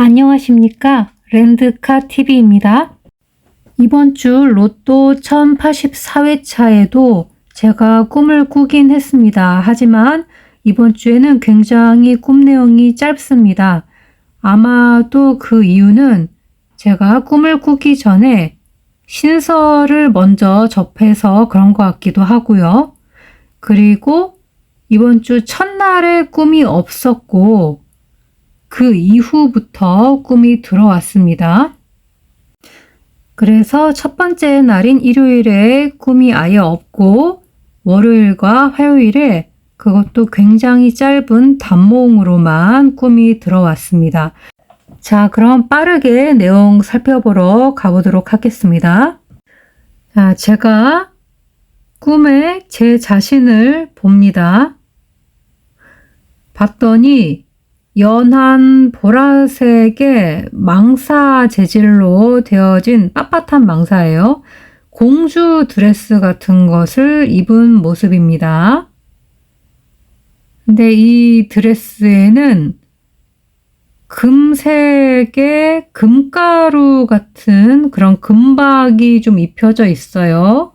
안녕하십니까. 랜드카 TV입니다. 이번 주 로또 1084회차에도 제가 꿈을 꾸긴 했습니다. 하지만 이번 주에는 굉장히 꿈 내용이 짧습니다. 아마도 그 이유는 제가 꿈을 꾸기 전에 신설을 먼저 접해서 그런 것 같기도 하고요. 그리고 이번 주 첫날에 꿈이 없었고 그 이후부터 꿈이 들어왔습니다. 그래서 첫 번째 날인 일요일에 꿈이 아예 없고 월요일과 화요일에 그것도 굉장히 짧은 단몽으로만 꿈이 들어왔습니다. 자, 그럼 빠르게 내용 살펴보러 가보도록 하겠습니다. 자, 제가 꿈에 제 자신을 봅니다. 봤더니 연한 보라색의 망사 재질로 되어진 빳빳한 망사예요. 공주 드레스 같은 것을 입은 모습입니다. 근데 이 드레스에는 금색의 금가루 같은 그런 금박이 좀 입혀져 있어요.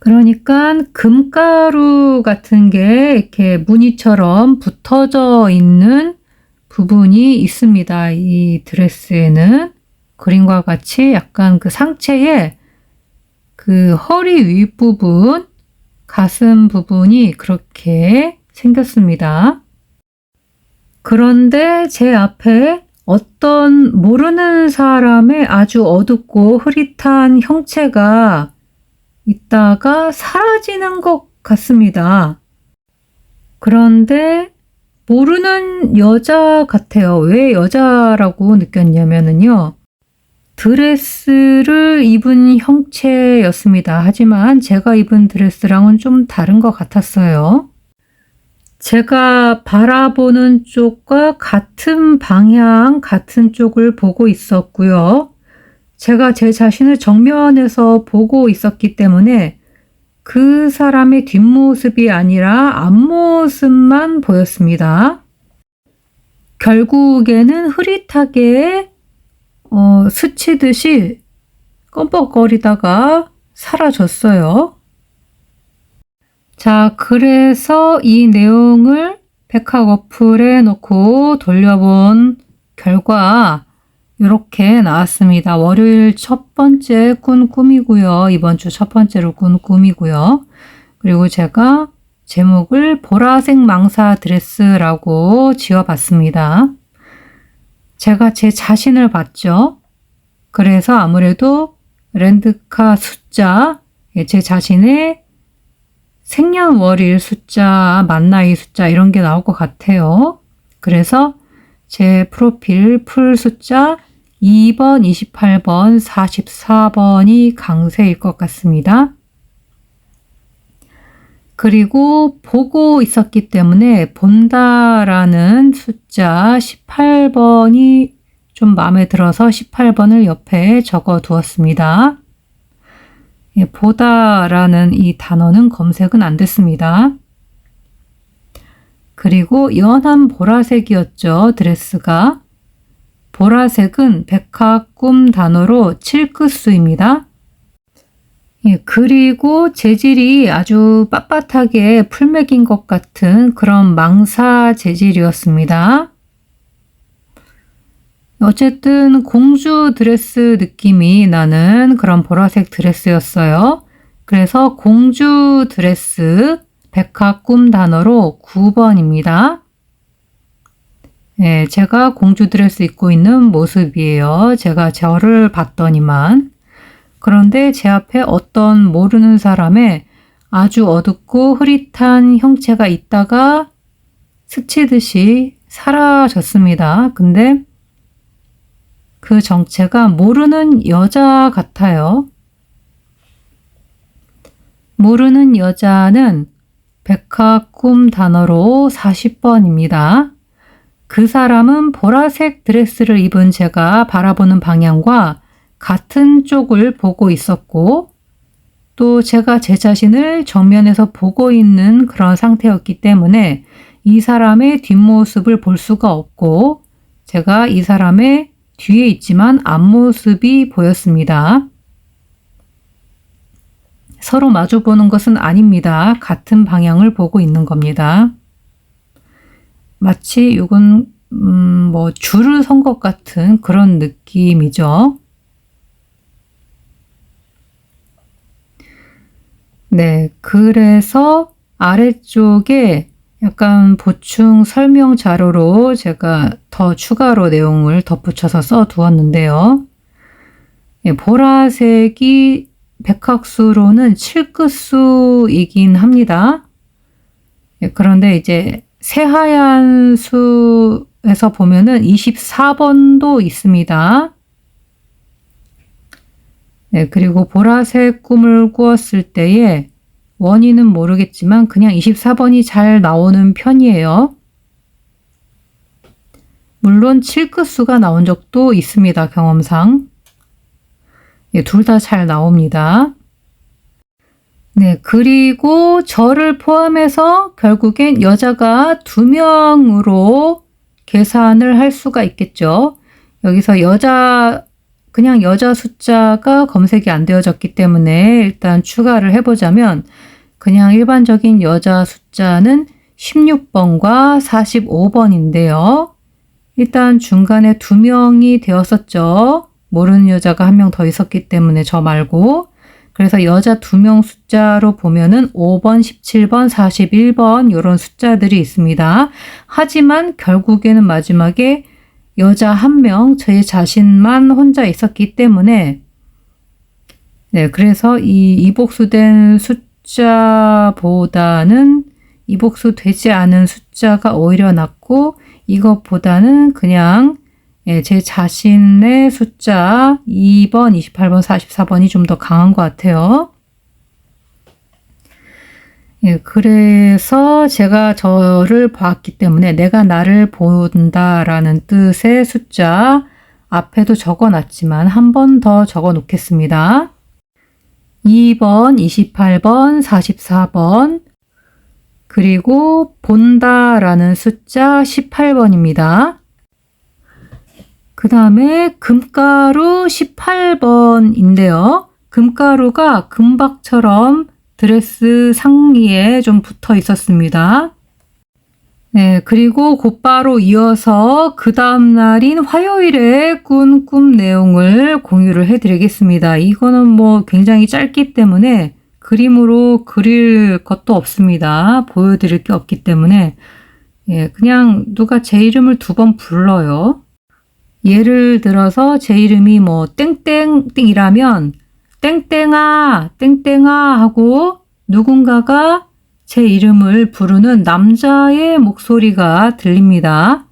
그러니까 금가루 같은 게 이렇게 무늬처럼 붙어져 있는 부분이 있습니다. 이 드레스에는 그림과 같이 약간 그 상체에 그 허리 윗부분, 가슴 부분이 그렇게 생겼습니다. 그런데 제 앞에 어떤 모르는 사람의 아주 어둡고 흐릿한 형체가 있다가 사라지는 것 같습니다. 그런데 모르는 여자 같아요. 왜 여자라고 느꼈냐면요. 드레스를 입은 형체였습니다. 하지만 제가 입은 드레스랑은 좀 다른 것 같았어요. 제가 바라보는 쪽과 같은 방향, 같은 쪽을 보고 있었고요. 제가 제 자신을 정면에서 보고 있었기 때문에 그 사람의 뒷모습이 아니라 앞모습만 보였습니다. 결국에는 흐릿하게 어, 스치듯이 껌뻑거리다가 사라졌어요. 자, 그래서 이 내용을 백학 어플에 놓고 돌려본 결과 이렇게 나왔습니다. 월요일 첫 번째 꾼 꿈이고요. 이번 주 첫 번째로 꾼 꿈이고요. 그리고 제가 제목을 보라색 망사 드레스라고 지어봤습니다. 제가 제 자신을 봤죠. 그래서 아무래도 랜드카 숫자, 예, 제 자신의 생년월일 숫자, 만나이 숫자 이런 게 나올 것 같아요. 그래서 제 프로필 풀 숫자 2번, 28번, 44번이 강세일 것 같습니다. 그리고 보고 있었기 때문에 본다라는 숫자 18번이 좀 마음에 들어서 18번을 옆에 적어 두었습니다. 예, 보다라는 이 단어는 검색은 안 됐습니다. 그리고 연한 보라색이었죠, 드레스가. 보라색은 백학 꿈 단어로 칠크수입니다. 예, 그리고 재질이 아주 빳빳하게 풀맥인 것 같은 그런 망사 재질이었습니다. 어쨌든 공주 드레스 느낌이 나는 그런 보라색 드레스였어요. 그래서 공주 드레스 백학 꿈 단어로 9번입니다. 네, 제가 공주 드레스 입고 있는 모습이에요. 제가 저를 봤더니만. 그런데 제 앞에 어떤 모르는 사람의 아주 어둡고 흐릿한 형체가 있다가 스치듯이 사라졌습니다. 근데 그 정체가 모르는 여자 같아요. 모르는 여자는 백학 꿈 단어로 40번입니다. 그 사람은 보라색 드레스를 입은 제가 바라보는 방향과 같은 쪽을 보고 있었고, 또 제가 제 자신을 정면에서 보고 있는 그런 상태였기 때문에 이 사람의 뒷모습을 볼 수가 없고, 제가 이 사람의 뒤에 있지만 앞모습이 보였습니다. 서로 마주 보는 것은 아닙니다. 같은 방향을 보고 있는 겁니다. 마치 이건 음, 뭐 줄을 선 것 같은 그런 느낌이죠. 네, 그래서 아래쪽에 약간 보충 설명 자료로 제가 더 추가로 내용을 덧붙여서 써 두었는데요. 예, 보라색이 백학수로는 7끝수이긴 합니다. 예, 그런데 이제 새하얀 수에서 보면은 24번도 있습니다. 네, 그리고 보라색 꿈을 꾸었을 때에 원인은 모르겠지만 그냥 24번이 잘 나오는 편이에요. 물론 7끝수가 나온 적도 있습니다. 경험상. 예, 둘다 잘 나옵니다. 네, 그리고 저를 포함해서 결국엔 여자가 두 명으로 계산을 할 수가 있겠죠. 여기서 여자, 그냥 여자 숫자가 검색이 안 되어졌기 때문에 일단 추가를 해보자면 그냥 일반적인 여자 숫자는 16번과 45번인데요. 일단 중간에 두 명이 되었었죠. 모르는 여자가 한 명 더 있었기 때문에 저 말고. 그래서 여자 두 명 숫자로 보면은 5번, 17번, 41번 이런 숫자들이 있습니다. 하지만 결국에는 마지막에 여자 한 명, 제 자신만 혼자 있었기 때문에 네, 그래서 이 이복수된 숫자보다는 이복수 되지 않은 숫자가 오히려 낫고 이것보다는 그냥 예, 제 자신의 숫자 2번, 28번, 44번이 좀 더 강한 것 같아요. 예, 그래서 제가 저를 봤기 때문에 내가 나를 본다라는 뜻의 숫자 앞에도 적어 놨지만 한 번 더 적어 놓겠습니다. 2번, 28번, 44번, 그리고 본다라는 숫자 18번입니다. 그 다음에 금가루 18번인데요. 금가루가 금박처럼 드레스 상의에 좀 붙어 있었습니다. 네, 그리고 곧바로 이어서 그 다음날인 화요일에 꾼 꿈 내용을 공유를 해드리겠습니다. 이거는 뭐 굉장히 짧기 때문에 그림으로 그릴 것도 없습니다. 보여드릴 게 없기 때문에 예, 그냥 누가 제 이름을 두 번 불러요. 예를 들어서 제 이름이 뭐 땡땡땡이라면 땡땡아 땡땡아 하고 누군가가 제 이름을 부르는 남자의 목소리가 들립니다.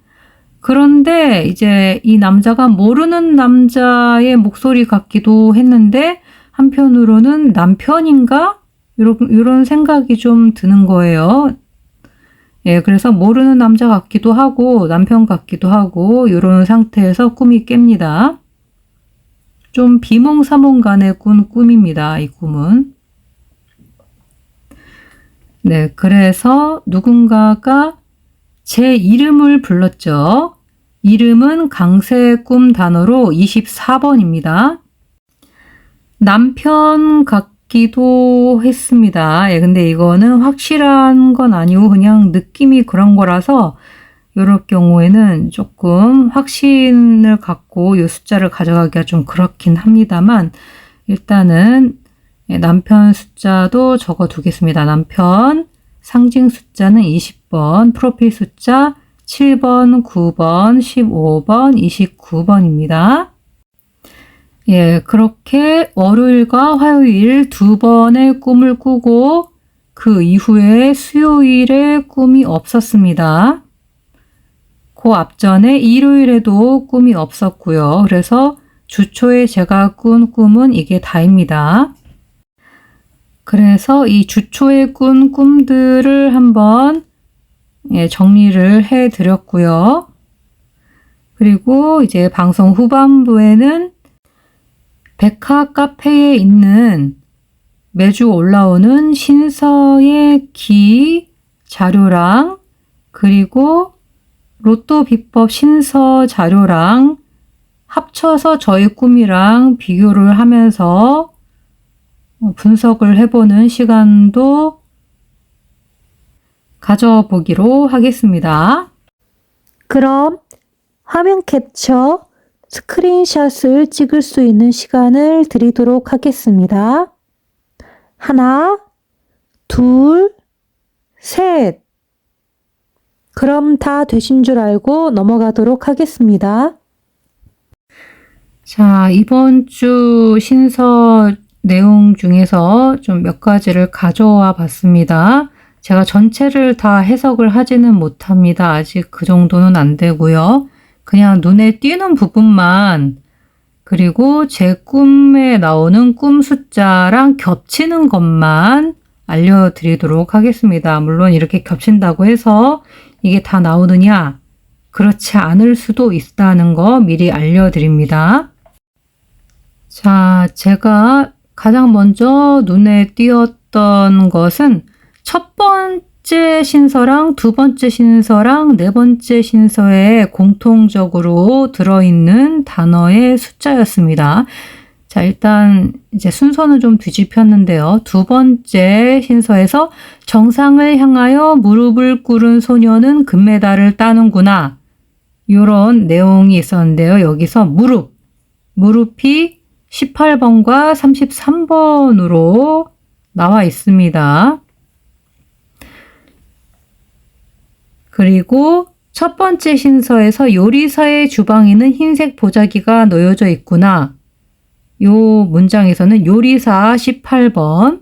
그런데 이제 이 남자가 모르는 남자의 목소리 같기도 했는데 한편으로는 남편인가? 이런, 이런 생각이 좀 드는 거예요. 예, 그래서 모르는 남자 같기도 하고 남편 같기도 하고 이런 상태에서 꿈이 깹니다. 좀 비몽사몽간의 꾼 꿈입니다. 이 꿈은. 네, 그래서 누군가가 제 이름을 불렀죠. 이름은 강세 꿈 단어로 24번입니다. 남편 같 같기도 했습니다. 예, 근데 이거는 확실한 건 아니고 그냥 느낌이 그런 거라서 이럴 경우에는 조금 확신을 갖고 이 숫자를 가져가기가 좀 그렇긴 합니다만 일단은 예, 남편 숫자도 적어 두겠습니다. 남편 상징 숫자는 20번, 프로필 숫자 7번, 9번, 15번, 29번입니다. 예, 그렇게 월요일과 화요일 두 번의 꿈을 꾸고 그 이후에 수요일에 꿈이 없었습니다. 그 앞전에 일요일에도 꿈이 없었고요. 그래서 주초에 제가 꾼 꿈은 이게 다입니다. 그래서 이 주초에 꾼 꿈들을 한번 예, 정리를 해 드렸고요. 그리고 이제 방송 후반부에는 백화 카페에 있는 매주 올라오는 신서의 기 자료랑 그리고 로또 비법 신서 자료랑 합쳐서 저의 꿈이랑 비교를 하면서 어, 분석을 해보는 시간도 가져보기로 하겠습니다. 그럼 화면 캡처 스크린샷을 찍을 수 있는 시간을 드리도록 하겠습니다. 하나, 둘, 셋. 그럼 다 되신 줄 알고 넘어가도록 하겠습니다. 자, 이번 주 신서 내용 중에서 좀 몇 가지를 가져와 봤습니다. 제가 전체를 다 해석을 하지는 못합니다. 아직 그 정도는 안 되고요. 그냥 눈에 띄는 부분만 그리고 제 꿈에 나오는 꿈 숫자랑 겹치는 것만 알려드리도록 하겠습니다. 물론 이렇게 겹친다고 해서 이게 다 나오느냐? 그렇지 않을 수도 있다는 거 미리 알려드립니다. 자, 제가 가장 먼저 눈에 띄었던 것은 첫 번째 신서랑 두 번째 신서랑 네 번째 신서에 공통적으로 들어있는 단어의 숫자였습니다. 자, 일단 이제 순서는 좀 뒤집혔는데요. 두 번째 신서에서 정상을 향하여 무릎을 꿇은 소녀는 금메달을 따는구나. 이런 내용이 있었는데요. 여기서 무릎, 무릎이 18번과 33번으로 나와 있습니다. 그리고 첫 번째 신서에서 요리사의 주방에는 흰색 보자기가 놓여져 있구나. 요 문장에서는 요리사 18번.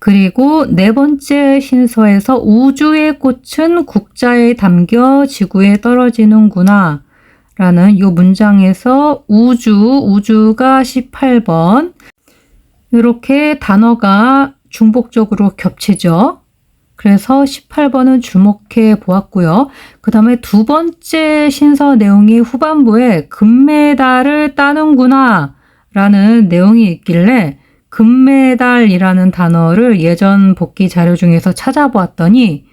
그리고 네 번째 신서에서 우주의 꽃은 국자에 담겨 지구에 떨어지는구나. 라는 요 문장에서 우주, 우주가 18번. 이렇게 단어가 중복적으로 겹치죠. 그래서 18번은 주목해 보았고요. 그 다음에 두 번째 신서 내용이 후반부에 금메달을 따는구나 라는 내용이 있길래 금메달이라는 단어를 예전 복귀 자료 중에서 찾아보았더니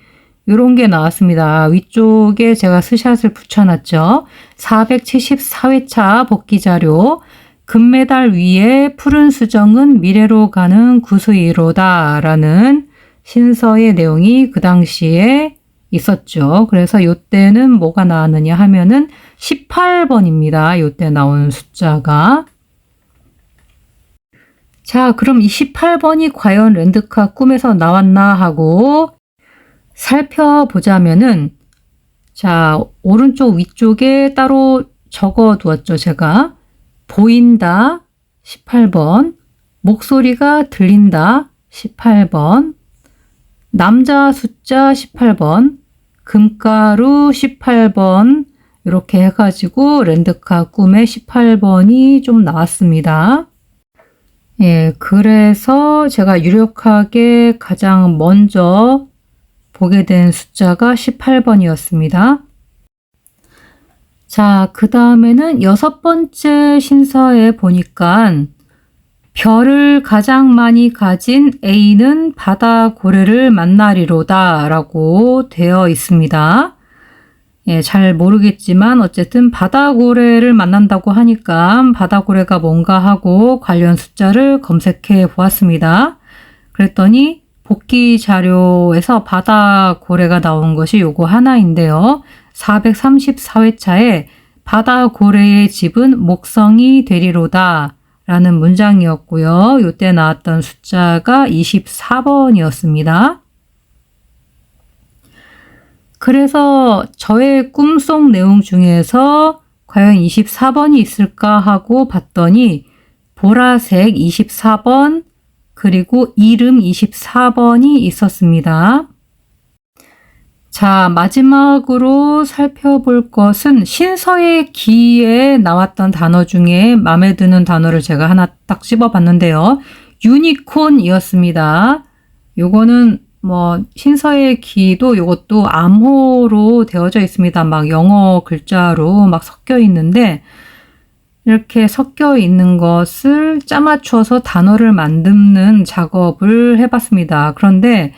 이런 게 나왔습니다. 위쪽에 제가 스샷을 붙여놨죠. 474회차 복귀 자료. 금메달 위에 푸른 수정은 미래로 가는 구수이로다 라는 신서의 내용이 그 당시에 있었죠. 그래서 요때는 뭐가 나왔느냐 하면은 18번입니다. 요때 나온 숫자가. 자, 그럼 이 18번이 과연 랜드카 꿈에서 나왔나 하고 살펴보자면은 자, 오른쪽 위쪽에 따로 적어 두었죠, 제가. 보인다 18번, 목소리가 들린다 18번, 남자 숫자 18번, 금가루 18번, 이렇게 해가지고 랜드카 꿈에 18번이 좀 나왔습니다. 예, 그래서 제가 유력하게 가장 먼저 보게 된 숫자가 18번이었습니다. 자, 그 다음에는 여섯 번째 신서에 보니까 별을 가장 많이 가진 A는 바다 고래를 만나리로다 라고 되어 있습니다. 예, 잘 모르겠지만 어쨌든 바다고래를 만난다고 하니까 바다고래가 뭔가 하고 관련 숫자를 검색해 보았습니다. 그랬더니 복귀 자료에서 바다고래가 나온 것이 요거 하나인데요. 434회차에 바다고래의 집은 목성이 되리로다 라는 문장이었고요. 요때 나왔던 숫자가 24번이었습니다. 그래서 저의 꿈속 내용 중에서 과연 24번이 있을까 하고 봤더니 보라색 24번 그리고 이름 24번이 있었습니다. 자, 마지막으로 살펴볼 것은 신서의 기에 나왔던 단어 중에 마음에 드는 단어를 제가 하나 딱 씹어봤는데요. 유니콘이었습니다. 요거는 뭐 신서의 기도 이것도 암호로 되어져 있습니다. 막 영어 글자로 막 섞여 있는데 이렇게 섞여 있는 것을 짜맞춰서 단어를 만드는 작업을 해봤습니다. 그런데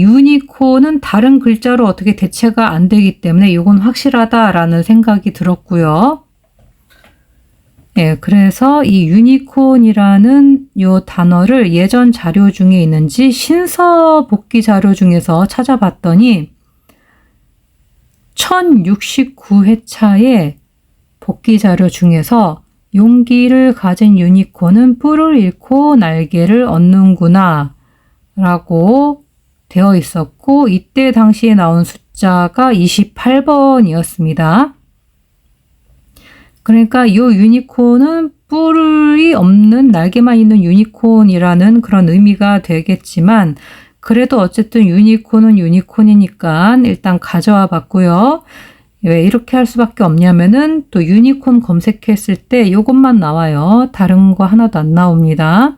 유니콘은 다른 글자로 어떻게 대체가 안 되기 때문에 이건 확실하다라는 생각이 들었고요. 예, 그래서 이 유니콘이라는 요 단어를 예전 자료 중에 있는지 신서 복귀 자료 중에서 찾아봤더니 1069회차의 복귀 자료 중에서 용기를 가진 유니콘은 뿔을 잃고 날개를 얻는구나 라고 되어 있었고 이때 당시에 나온 숫자가 28번이었습니다. 그러니까 이 유니콘은 뿔이 없는 날개만 있는 유니콘이라는 그런 의미가 되겠지만 그래도 어쨌든 유니콘은 유니콘이니까 일단 가져와 봤고요. 왜 이렇게 할 수밖에 없냐면은 또 유니콘 검색했을 때 이것만 나와요. 다른 거 하나도 안 나옵니다.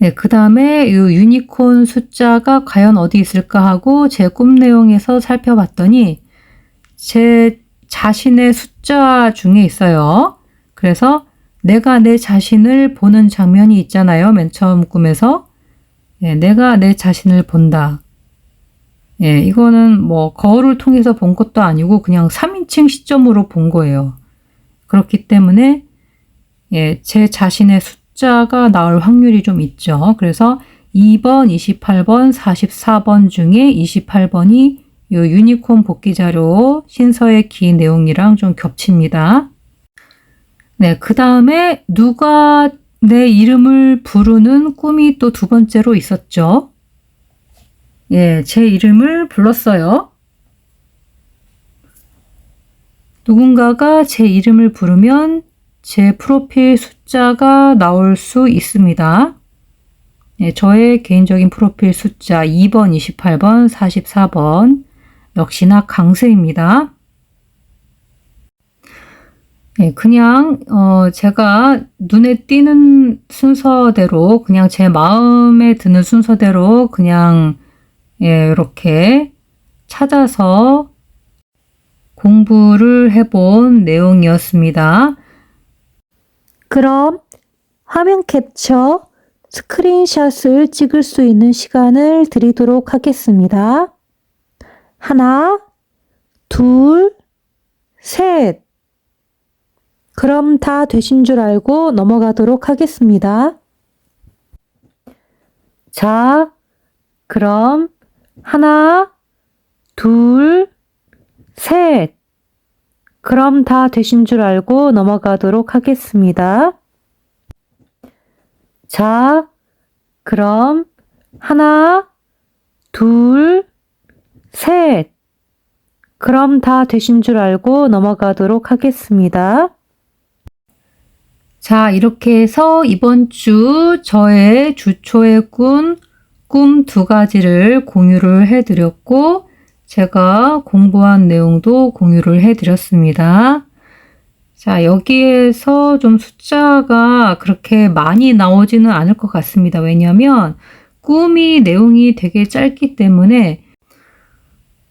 네, 그 다음에 이 유니콘 숫자가 과연 어디 있을까 하고 제 꿈 내용에서 살펴봤더니 제 자신의 숫자 중에 있어요. 그래서 내가 내 자신을 보는 장면이 있잖아요. 맨 처음 꿈에서. 예, 내가 내 자신을 본다. 예, 이거는 뭐 거울을 통해서 본 것도 아니고 그냥 3인칭 시점으로 본 거예요. 그렇기 때문에 예, 제 자신의 숫자 가 나올 확률이 좀 있죠. 그래서 2번, 28번, 44번 중에 28번이 이 유니콘 복귀 자료 신서의 기 내용이랑 좀 겹칩니다. 네, 그 다음에 누가 내 이름을 부르는 꿈이 또 두 번째로 있었죠. 예, 제 이름을 불렀어요. 누군가가 제 이름을 부르면 제 프로필 숫자가 나올 수 있습니다. 예, 저의 개인적인 프로필 숫자 2번, 28번, 44번 역시나 강세입니다. 예, 그냥 어, 제가 눈에 띄는 순서대로 그냥 제 마음에 드는 순서대로 그냥 예, 이렇게 찾아서 공부를 해본 내용이었습니다. 그럼 화면 캡처 스크린샷을 찍을 수 있는 시간을 드리도록 하겠습니다. 하나, 둘, 셋. 그럼 다 되신 줄 알고 넘어가도록 하겠습니다. 자, 그럼 하나, 둘, 셋. 그럼 다 되신 줄 알고 넘어가도록 하겠습니다. 자, 그럼 하나, 둘, 셋. 그럼 다 되신 줄 알고 넘어가도록 하겠습니다. 자, 이렇게 해서 이번 주 저의 주초의 꿈, 꿈 두 가지를 공유를 해드렸고, 제가 공부한 내용도 공유를 해드렸습니다. 자, 여기에서 좀 숫자가 그렇게 많이 나오지는 않을 것 같습니다. 왜냐하면 꿈이 내용이 되게 짧기 때문에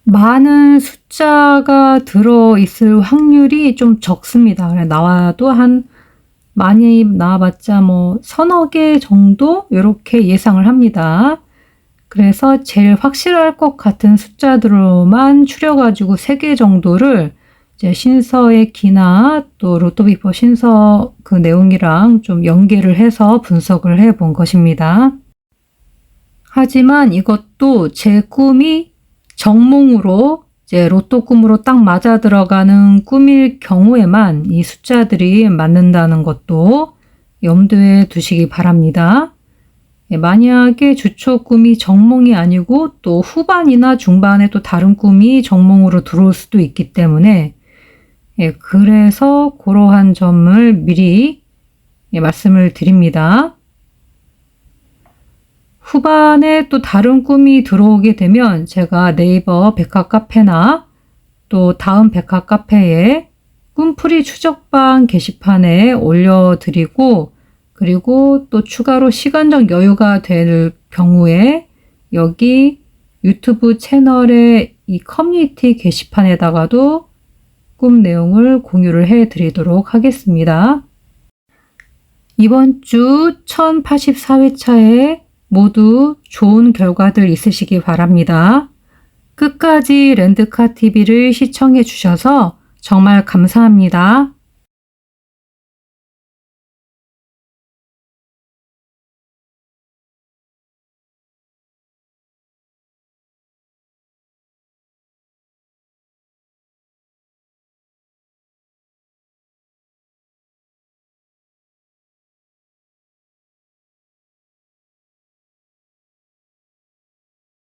많은 숫자가 들어있을 확률이 좀 적습니다. 나와도 한 많이 나와봤자 뭐 서너 개 정도 이렇게 예상을 합니다. 그래서 제일 확실할 것 같은 숫자들로만 추려가지고 세개 정도를 이제 신서의 기나 또 로또비퍼 신서 그 내용이랑 좀 연계를 해서 분석을 해 본 것입니다. 하지만 이것도 제 꿈이 정몽으로 이제 로또 꿈으로 딱 맞아 들어가는 꿈일 경우에만 이 숫자들이 맞는다는 것도 염두에 두시기 바랍니다. 예, 만약에 주초 꿈이 정몽이 아니고 또 후반이나 중반에 또 다른 꿈이 정몽으로 들어올 수도 있기 때문에 예, 그래서 그러한 점을 미리 예, 말씀을 드립니다. 후반에 또 다른 꿈이 들어오게 되면 제가 네이버 백화 카페나 또 다음 백화 카페에 꿈풀이 추적방 게시판에 올려드리고 그리고 또 추가로 시간적 여유가 될 경우에 여기 유튜브 채널의 이 커뮤니티 게시판에다가도 꿈 내용을 공유를 해 드리도록 하겠습니다. 이번 주 1084회차의 모두 좋은 결과들 있으시기 바랍니다. 끝까지 랜드카 TV를 시청해 주셔서 정말 감사합니다.